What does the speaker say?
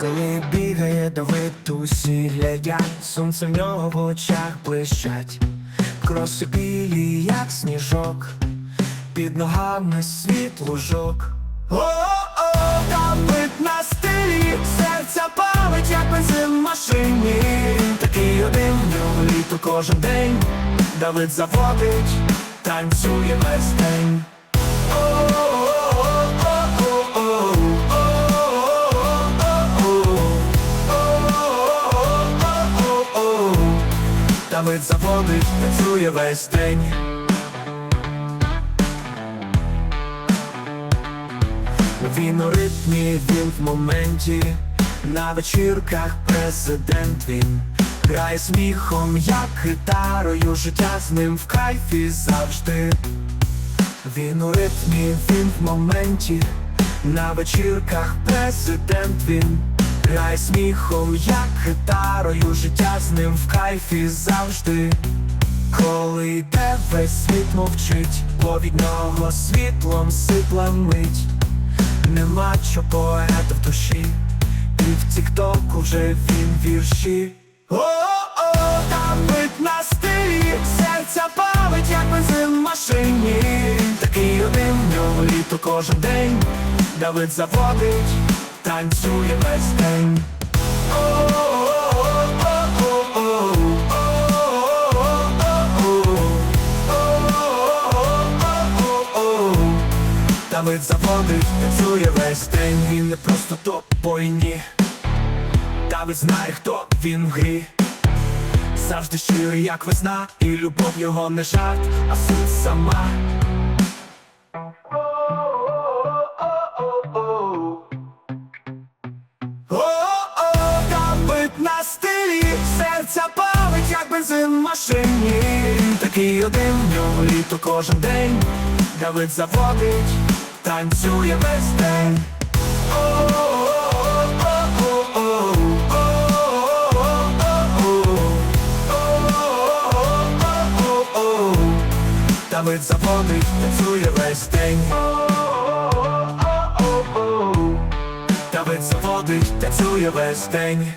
Коли бігає Давид, усі глядять, сонце в нього в очах блищать, кроси білі, як сніжок, під ногами світ лужок. О-о-о, Давид на стилі, серця палить, як бензин в машині. Такий один в нього літо кожен день. Давид заводить, танцює весь день. Давид заводить, працює весь день. Він у ритмі, він в моменті, на вечірках президент він грає сміхом, як гітарою, життя з ним в кайфі завжди. Він у ритмі, він в моменті, на вечірках президент він грає сміхом, як гітарою, життя з ним в кайфі завжди. Коли йде весь світ мовчить, бо від світлом сипла мить. Нема чо поета в душі, і в тіктоку вже він вірші. О-о-о, там вид на стилі, серця палить, як бензин в машині. Такий один в нього літо кожен день. Давид заводить, танцює весь день. Давид заводить, працює весь день, він не просто топ по ні. Давид знає, хто він в грі. Завжди щирий, як весна, і любов його не жарт, а суть сама. На стилі, серця палить, як бензин в машині. Такий один в нього літо кожен день. Давид заводить, танцює весь день. Давид заводить, танцює весь день. Давид заводить, танцює весь день.